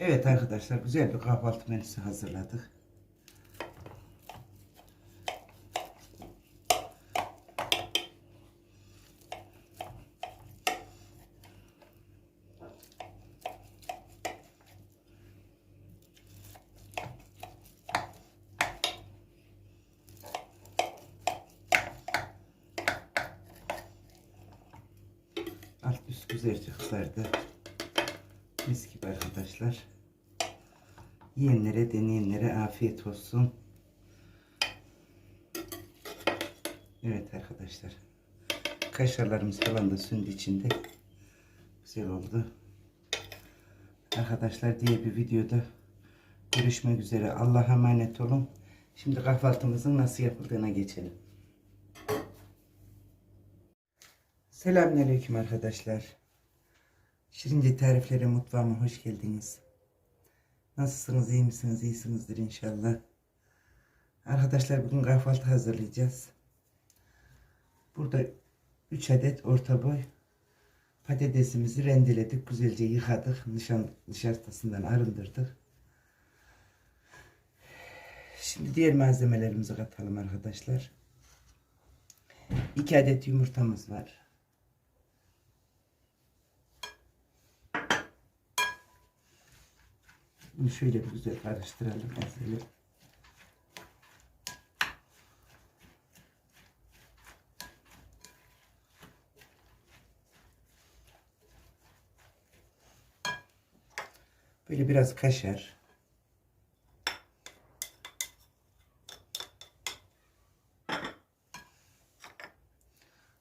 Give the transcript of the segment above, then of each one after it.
Evet arkadaşlar güzel bir kahvaltı menüsü hazırladık. Alt üst güzelce kızardı. Mis gibi arkadaşlar. Yiyenlere, deneyenlere afiyet olsun. Evet arkadaşlar. Kaşarlarımız falan da sündü içinde. Güzel oldu. Arkadaşlar diğer bir videoda görüşmek üzere. Allah'a emanet olun. Şimdi kahvaltımızın nasıl yapıldığına geçelim. Selamünaleyküm arkadaşlar. Şirince tariflere mutfağıma hoş geldiniz. Nasılsınız, iyi misiniz, iyisinizdir inşallah. Arkadaşlar bugün kahvaltı hazırlayacağız. Burada 3 adet orta boy patatesimizi rendeledik, güzelce yıkadık, nişan, nişastasından arındırdık. Şimdi diğer malzemelerimizi katalım arkadaşlar. 2 adet yumurtamız var. Bunu şöyle güzel karıştıralım. Mesela. Böyle biraz kaşar.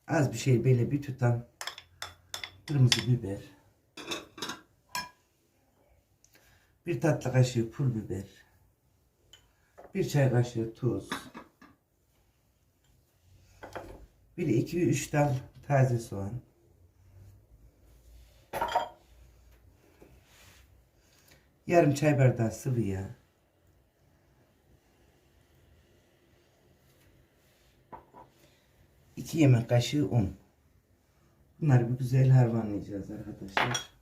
Az bir şey böyle bir tutam kırmızı biber. Bir tatlı kaşığı pul biber. Bir çay kaşığı tuz. Bir iki üç dal taze soğan. Yarım çay bardağı sıvı yağ. İki yemek kaşığı un. Bunları bir güzel harmanlayacağız arkadaşlar.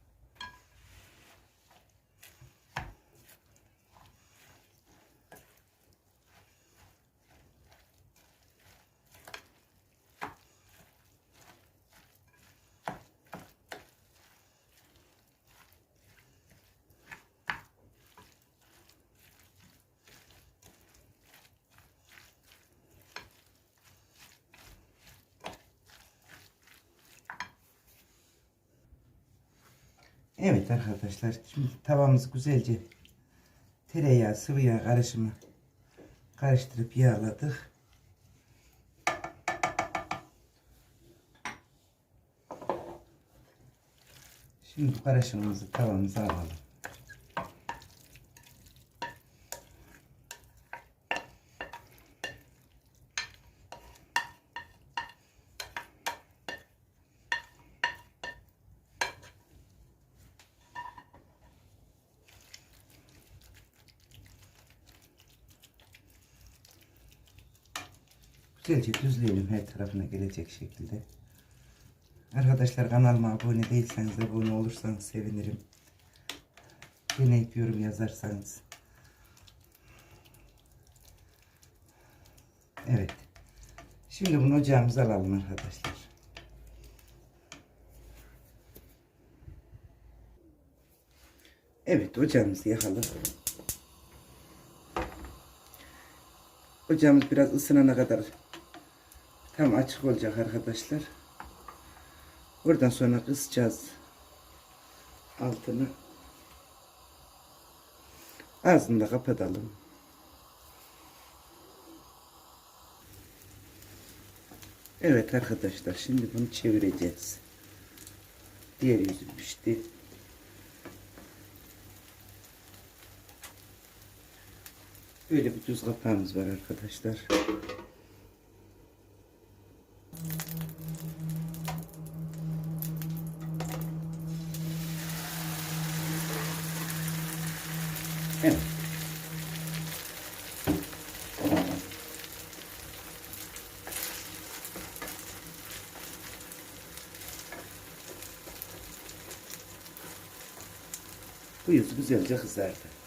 Evet arkadaşlar şimdi tavamızı güzelce tereyağı sıvı yağ karışımı karıştırıp yağladık. Şimdi karışımımızı tavamıza alalım. Güzelce düzleyelim her tarafına gelecek şekilde. Arkadaşlar kanalıma abone değilseniz abone olursanız sevinirim. Deneyip yorum yazarsanız. Evet. Şimdi bunu ocağımıza alalım arkadaşlar. Evet ocağımızı yakalım. Ocağımız biraz ısınana kadar tam açık olacak arkadaşlar. Oradan sonra kısacağız altını. Ağzını da kapatalım. Evet arkadaşlar şimdi bunu çevireceğiz. Diğer yüzü pişti. Böyle bir düz kapağımız var arkadaşlar. Evet. Bu yüz güzelce kızardı.